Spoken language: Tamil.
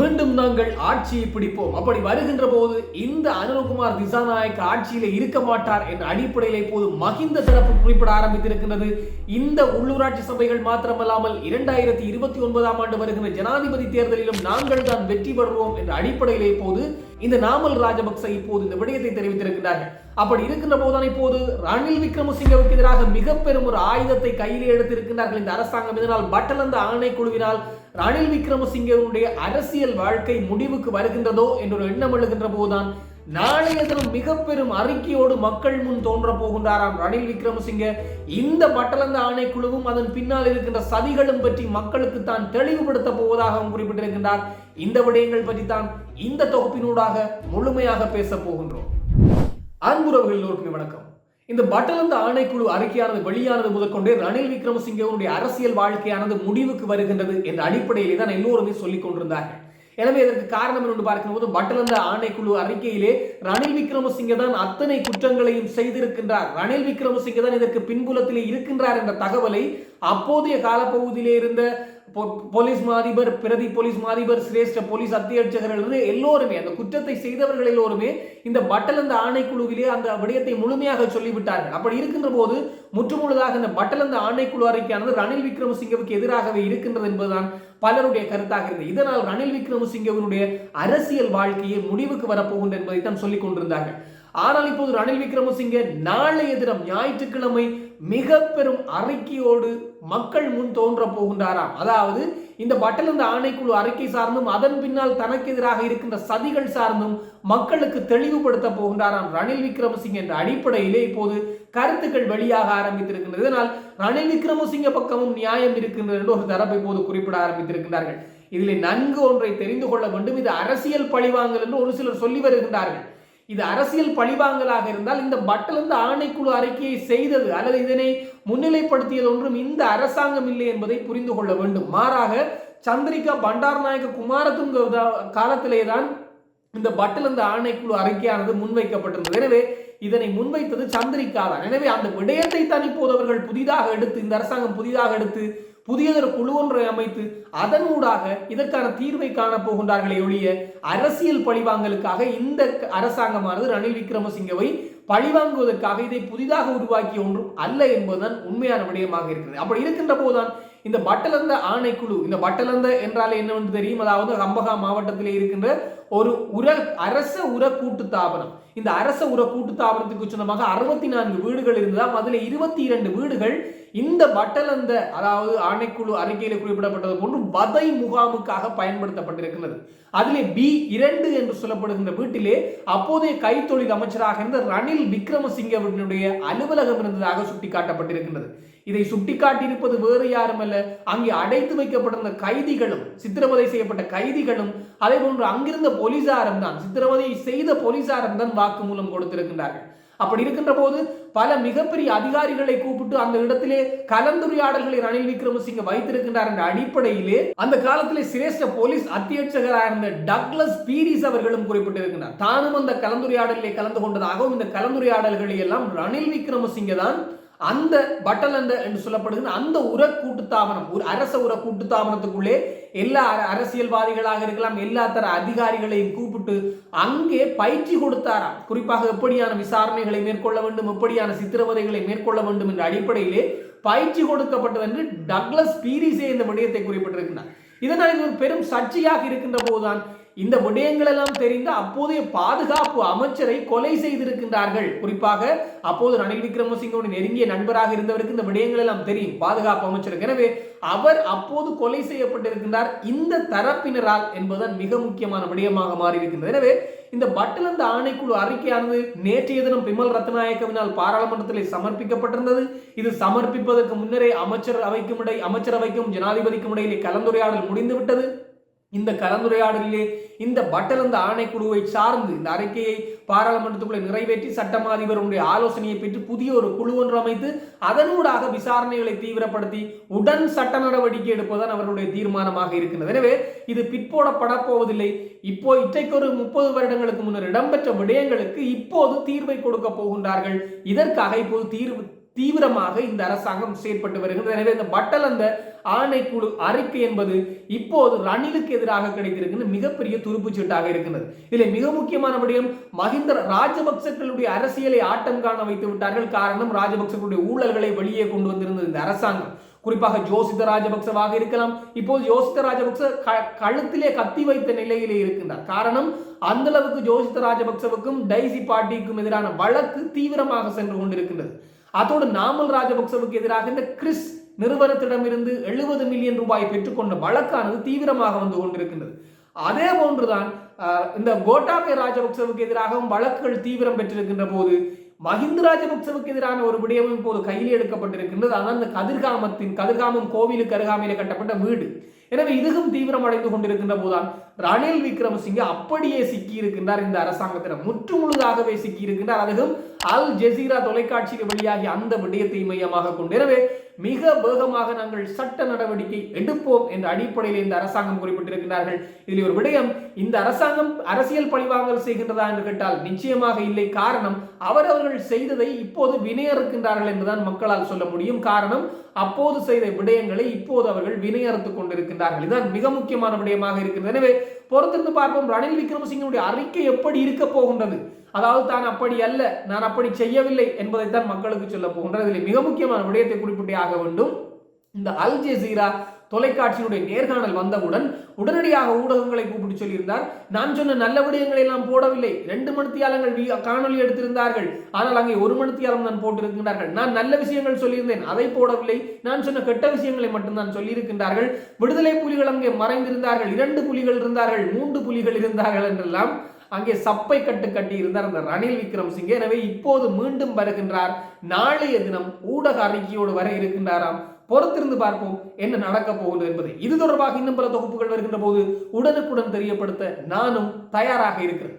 மீண்டும் நாங்கள் ஆட்சியை பிடிப்போம். அப்படி வருகின்ற போது இந்த அனுரகுமார் திசாநாயக் ஆட்சியில இருக்க மாட்டார் என்ற அடிப்படையில் இப்போது மகிந்த தரப்பு குறிப்பிட ஆரம்பித்திருக்கின்றது. இந்த உள்ளூராட்சி சபைகள் மாத்திரமல்லாமல் இரண்டாயிரத்தி இருபத்தி ஒன்பதாம் ஆண்டு வருகின்ற ஜனாதிபதி தேர்தலிலும் நாங்கள் தான் வெற்றி பெறுவோம் என்ற அடிப்படையில் இப்போது இந்த நாமல் ராஜபக்ச இப்போது இந்த விடயத்தை தெரிவித்திருக்கிறார்கள் அப்படி இருக்கின்ற போதுதான் இப்போது ரணில் விக்ரமசிங்கவுக்கு எதிராக மிக பெரும் ஒரு ஆயுதத்தை கையிலே எடுத்திருக்கிறார்கள் இந்த அரசாங்கம். இதனால் பட்டலந்த ஆணைக்குழுவினால் ரணில் விக்ரமசிங்கனுடைய அரசியல் வாழ்க்கை முடிவுக்கு வருகின்றதோ என்ற ஒரு எண்ணம் எழுகின்ற போதுதான் நாளைய தினம் மிக பெரும் அறிக்கையோடு மக்கள் முன் தோன்ற போகின்றாராம் ரணில் விக்ரமசிங்க. இந்த பட்டலந்த ஆணைக்குழுவும் அதன் பின்னால் இருக்கின்ற சதிகளும் பற்றி மக்களுக்கு தான் தெளிவுபடுத்த போவதாகவும் குறிப்பிட்டிருக்கின்றார். இந்த விடயங்கள் பற்றி தான் இந்த தொகுப்பினூடாக முழுமையாக பேச போகின்றோம். அன்புறவுகள் எல்லோருக்குமே வணக்கம். இந்த பட்டலந்த ஆணைக்குழு அறிக்கையானது வெளியானது முதற்கொண்டே ரணில் விக்ரமசிங்கவனுடைய அரசியல் வாழ்க்கையானது முடிவுக்கு வருகின்றது என்ற அடிப்படையிலே தான் எல்லோருமே சொல்லிக் கொண்டிருந்தார்கள். எனவே இதற்கு காரணம் என்று பார்க்கும்போது பட்டலந்த ஆணைக்குழு அறிக்கையிலே ரணில் விக்ரமசிங்க தான் அத்தனை குற்றங்களையும் செய்திருக்கின்றார். ரணில் விக்ரமசிங்க தான் இதற்கு பின்புலத்திலே இருக்கின்றார் என்ற தகவலை அப்போதைய காலப்பகுதியிலே இருந்த போலீஸ் மாதிபர் பிரதி போலீஸ் மாதிபர் சிரேஷ்ட போலீஸ் அத்தியட்சகர்கள் எல்லோருமே அந்த குற்றத்தை செய்தவர்கள் எல்லோருமே இந்த பட்டலந்த ஆணைக்குழுவிலே அந்த விடயத்தை முழுமையாக சொல்லிவிட்டார்கள். அப்படி இருக்கின்ற போது முற்றுமுழுதாக இந்த பட்டலந்த ஆணைக்குழு அறிக்கையானது ரணில் விக்ரமசிங்கவுக்கு எதிராகவே இருக்கின்றது என்பதுதான் பலருடைய கருத்தாக இருந்தது. இதனால் ரணில் விக்ரமசிங்கவினுடைய அரசியல் வாழ்க்கையை முடிவுக்கு வரப்போகின்ற என்பதை தான் சொல்லிக் கொண்டிருந்தார்கள் ஆனால் இப்போது ரணில் விக்ரமசிங்க நாளைய தினம் ஞாயிற்றுக்கிழமை மிக பெரும் அறிக்கையோடு மக்கள் முன் தோன்ற போகின்றாராம். அதாவது இந்த பட்டலந்த ஆணைக்குழு அறிக்கை சார்ந்தும் அதன் பின்னால் தனக்கு எதிராக இருக்கின்ற சதிகள் சார்ந்தும் மக்களுக்கு தெளிவுபடுத்த போகின்றாராம் ரணில் விக்ரமசிங்க என்ற அடிப்படையிலே இப்போது கருத்துக்கள் வெளியாக ஆரம்பித்திருக்கின்றது. இதனால் ரணில் விக்ரமசிங்க பக்கமும் நியாயம் இருக்கின்றது என்று ஒரு தரப்பு இப்போது குறிப்பிட ஆரம்பித்திருக்கின்றார்கள். இதில் நன்கு ஒன்றை தெரிந்து கொள்ள வேண்டும். இது அரசியல் பழிவாங்கல் என்று ஒரு சிலர் சொல்லி வருகின்றார்கள். இது அரசியல் பழிவாங்கலாக இருந்தால் இந்த பட்டலந்து ஆணைக்குழு அறிக்கையை செய்தது அல்லது இதனை முன்னிலைப்படுத்தியது ஒன்றும் இந்த அரசாங்கம் இல்லை என்பதை புரிந்து கொள்ள வேண்டும். மாறாக சந்திரிகா பண்டாரநாயக குமாரதுங்க காலத்திலே தான் இந்த பட்டலந்து ஆணைக்குழு அறிக்கையானது முன்வைக்கப்பட்டிருந்தது. எனவே இதனை முன்வைத்தது சந்திரிகா தான். எனவே அந்த விடயத்தை தான் இப்போது அவர்கள் புதிதாக எடுத்து இந்த அரசாங்கம் புதிதாக எடுத்து புதியதொரு குழு ஒன்றை அமைத்து ஊடாக இதற்கான தீர்வை காணப்போகின்றார்களே ஒழிய அரசியல் பழிவாங்கலுக்காக இந்த அரசாங்கமானது ரணில் விக்ரமசிங்கவை பழிவாங்குவதற்காக இதை புதிதாக உருவாக்கிய ஒன்றும் அல்ல என்பதுதான் உண்மையான விடயமாக இருக்கிறது. அப்படி இருக்கின்ற போதுதான் இந்த பட்டலந்த ஆணைக்குழு இந்த பட்டலந்த என்றால் என்னவென்று தெரியும்? அதாவது கம்பகா மாவட்டத்திலே இருக்கின்ற ஒரு உர அரச உர கூட்டு தாபனம். இந்த அரச உர கூட்டு தாபனத்துக்கு சொந்தமாக அறுபத்தி நான்கு வீடுகள் இருந்ததாம். அதில் இருபத்தி இரண்டு வீடுகள் இந்த பட்டலந்த அதாவது ஆணைக்குழு அறிக்கையில் குறிப்பிடப்பட்டது போன்று வதை முகாமுக்காக பயன்படுத்தப்பட்டிருக்கிறது அதிலே பி இரண்டு என்று சொல்லப்படுகின்ற வீட்டிலே அப்போதைய கைத்தொழில் அமைச்சராக இருந்த ரணில் விக்ரமசிங்கவினுடைய அலுவலகம் இருந்ததாக சுட்டிக்காட்டப்பட்டிருக்கின்றது. இதை சுட்டிக்காட்டியிருப்பது வேறு யாரும் அல்ல அங்கே அடைத்து வைக்கப்பட்டிருந்த கைதிகளும் சித்திரவதை செய்யப்பட்ட கைதிகளும் அதே போன்று அங்கிருந்த போலீசாரும் தான் சித்திரவதை செய்த போலீசாரும் தான் வாக்குமூலம் கொடுத்திருக்கின்றார்கள். அப்படி இருக்கின்ற போது பல மிகப்பெரிய அதிகாரிகளை கூப்பிட்டு அந்த இடத்திலே கலந்துரையாடல்களை ரணில் விக்ரமசிங்க வைத்திருக்கின்றார் என்ற அடிப்படையிலே அந்த காலத்திலே சிரேஷ்ட போலீஸ் அத்தியட்சகராக இருந்த டக்ளஸ் பீரிஸ் அவர்களும் குறிப்பிட்டிருக்கிறார் தானும் அந்த கலந்துரையாடலிலே கலந்து கொண்டதாகவும் இந்த கலந்துரையாடல்களை எல்லாம் ரணில் விக்ரமசிங்க தான் அந்த பட்டலந்த என்று சொல்லப்படுகிற அந்த உர கூட்டுத்தாபனம் ஒரு அரச உர கூட்டுத்தாபனத்துக்குள்ளே எல்லா அரசியல்வாதிகளாக இருக்கலாம் எல்லா தர அதிகாரிகளையும் கூப்பிட்டு அங்கே பயிற்சி கொடுத்தாராம். குறிப்பாக எப்படியான விசாரணைகளை மேற்கொள்ள வேண்டும் எப்படியான சித்திரவதைகளை மேற்கொள்ள வேண்டும் என்ற அடிப்படையிலே பயிற்சி கொடுக்கப்பட்டது என்று டக்ளஸ் பீரிசே இந்த விடயத்தை குறிப்பிட்டிருக்கிறார் இதனால் இது ஒரு பெரும் சர்ச்சையாக இருக்கின்ற போதுதான் இந்த விடயங்கள் எல்லாம் அப்போதைய பாதுகாப்பு அமைச்சரை கொலை செய்திருக்கின்றார்கள். குறிப்பாக அப்போது ரணில் விக்ரமசிங்கோட நெருங்கிய நண்பராக இருந்தவருக்கு இந்த விடயங்கள் எல்லாம் தெரியும். பாதுகாப்பு அமைச்சருக்கு. எனவே அவர் அப்போது கொலை செய்யப்பட்டிருக்கின்றார் இந்த தரப்பினரால் என்பதுதான் மிக முக்கியமான விடயமாக மாறியிருக்கின்றது. எனவே இந்த பட்டலந்த ஆணைக்குழு அறிக்கையானது நேற்றைய தினம் பிமல் ரத்நாயக்கவினால் பாராளுமன்றத்தில் சமர்ப்பிக்கப்பட்டிருந்தது. இது சமர்ப்பிப்பதற்கு முன்னரே அமைச்சர் அவைக்கும் இடை அமைச்சரவைக்கும் ஜனாதிபதிக்கும் இடையிலே கலந்துரையாடல் முடிந்துவிட்டது. இந்த கலந்துரையாடலிலே இந்த பட்டலந்த ஆணைக்குழுவை சார்ந்து இந்த அறிக்கையை பாராளுமன்றத்துக்குள்ளே நிறைவேற்றி சட்டமா அதிபருடைய ஆலோசனையை பெற்று புதிய ஒரு குழு ஒன்று அமைத்து அதனூடாக விசாரணைகளை தீவிரப்படுத்தி உடன் சட்ட நடவடிக்கை எடுப்பதுதான் அவர்களுடைய தீர்மானமாக இருக்கின்றது எனவே இது பிற்போடப்படப்போவதில்லை. இப்போ இன்றைக்கு முப்பது வருடங்களுக்கு முன்னர் இடம்பெற்ற விடயங்களுக்கு இப்போது தீர்வை கொடுக்க போகின்றார்கள். இதற்காக இப்போது தீர்வு தீவிரமாக இந்த அரசாங்கம் செயற்பட்டு வருகிறது. எனவே இந்த பட்டல் அந்த ஆணைக்குழு அறிக்கை என்பது இப்போது ரணிலுக்கு எதிராக கிடைத்திருக்கின்ற மிகப்பெரிய துருப்புச்சீட்டாக இருக்கிறது. இதில் மிக முக்கியமான விடயம் மஹிந்த ராஜபக்சர்களுடைய அரசியலை ஆட்டம் காண வைத்து விட்டார்கள். காரணம் ராஜபக்சர்களுடைய ஊழல்களை வெளியே கொண்டு வந்திருந்தது இந்த அரசாங்கம். குறிப்பாக ஜோசித ராஜபக்சவாக இருக்கலாம். இப்போது ஜோசித ராஜபக்ச கழுத்திலே கத்தி வைத்த நிலையிலே இருக்கின்றார். காரணம் அந்த அளவுக்கு ஜோசித ராஜபக்சவுக்கும் டைசி பார்ட்டிக்கும் எதிரான வழக்கு தீவிரமாக சென்று கொண்டிருக்கின்றது. அதோடு நாமல் ராஜபக்சவுக்கு எதிராக இந்த கிறிஸ் நிறுவனத்திடமிருந்து எழுபது மில்லியன் ரூபாய் பெற்றுக்கொண்ட வழக்கானது தீவிரமாக வந்து கொண்டிருக்கின்றது. அதே போன்றுதான் இந்த கோட்டாபய ராஜபக்சவுக்கு எதிராகவும் வழக்குகள் தீவிரம் பெற்றிருக்கின்ற போது மஹிந்த ராஜபக்சவுக்கு எதிரான ஒரு விடயமும் இப்போது கையில் எடுக்கப்பட்டிருக்கின்றது. அதான் இந்த கதிர்காமத்தின் கதிர்காமம் கோவிலுக்கு அருகாமையில் கட்டப்பட்ட வீடு. எனவே இதுவும் தீவிரம் அடைந்து கொண்டிருக்கின்ற போதுதான் ரணில் விக்ரமசிங்க அப்படியே சிக்கி இருக்கின்றார் இந்த அரசாங்கத்தில் முற்று முழுதாகவே சிக்கி இருக்கின்றார் அதுவும் அல் ஜெசீரா தொலைக்காட்சிக்கு வெளியாகி அந்த விடயத்தை மையமாக கொண்டு எனவே மிக வேகமாக நாங்கள் சட்ட நடவடிக்கை எடுப்போம் என்ற அடிப்படையில் இந்த அரசாங்கம் குறிப்பிட்டிருக்கிறார்கள். இதில் ஒரு விடயம் இந்த அரசாங்கம் அரசியல் பழிவாங்கல் செய்கின்றதா என்று கேட்டால் நிச்சயமாக இல்லை. காரணம் அவரவர்கள் செய்ததை இப்போது வினையறுக்கின்றார்கள் என்றுதான் மக்களால் சொல்ல முடியும். காரணம் அப்போது செய்த விடயங்களை இப்போது அவர்கள் வினையறுத்துக் கொண்டிருக்கின்றார்கள். இதுதான் மிக முக்கியமான விடயமாக இருக்கிறது எனவே பொறுத்திருந்து பார்ப்போம். ரணில் விக்ரமசிங்கனுடைய அறிக்கை எப்படி இருக்க போகின்றது? அதாவது தான் அப்படி அல்ல நான் அப்படி செய்யவில்லை என்பதைத்தான் மக்களுக்கு சொல்ல போகின்றது. இதில் மிக முக்கியமான விடயத்தை குறிப்பிட்டே ஆக வேண்டும். இந்த அல் ஜெசீரா தொலைக்காட்சியினுடைய நேர்காணல் வந்தவுடன் உடனடியாக ஊடகங்களை கூப்பிட்டு சொல்லியிருந்தார். நான் சொன்ன நல்ல விடயங்களை எல்லாம் போடவில்லை. ரெண்டு மணித்தியாலங்கள் காணொலி எடுத்திருந்தார்கள். ஆனால் அங்கே ஒரு மணித்தியாலம் தான் போட்டிருக்கின்றார்கள். நான் நல்ல விஷயங்கள் சொல்லியிருந்தேன். அதை போடவில்லை. நான் சொன்ன கெட்ட விஷயங்களை மட்டும்தான் சொல்லியிருக்கின்றார்கள். விடுதலை புலிகள் அங்கே மறைந்திருந்தார்கள். இரண்டு புலிகள் இருந்தார்கள். மூன்று புலிகள் இருந்தார்கள் என்றெல்லாம் அங்கே சப்பை கட்டு கட்டி இருந்தார் அந்த ரணில் விக்ரம்சிங்கே. எனவே இப்போது மீண்டும் வருகின்றார். நாளைய தினம் ஊடக அறிக்கையோடு வர இருக்கின்றாராம். பொறுத்திருந்து பார்ப்போம் என்ன நடக்க போகுது என்பது. இது தொடர்பாக இன்னும் பல தொகுப்புகள் வருகின்ற போது உடனுக்குடன் தெரியப்படுத்த நானும் தயாராக இருக்கிறேன்.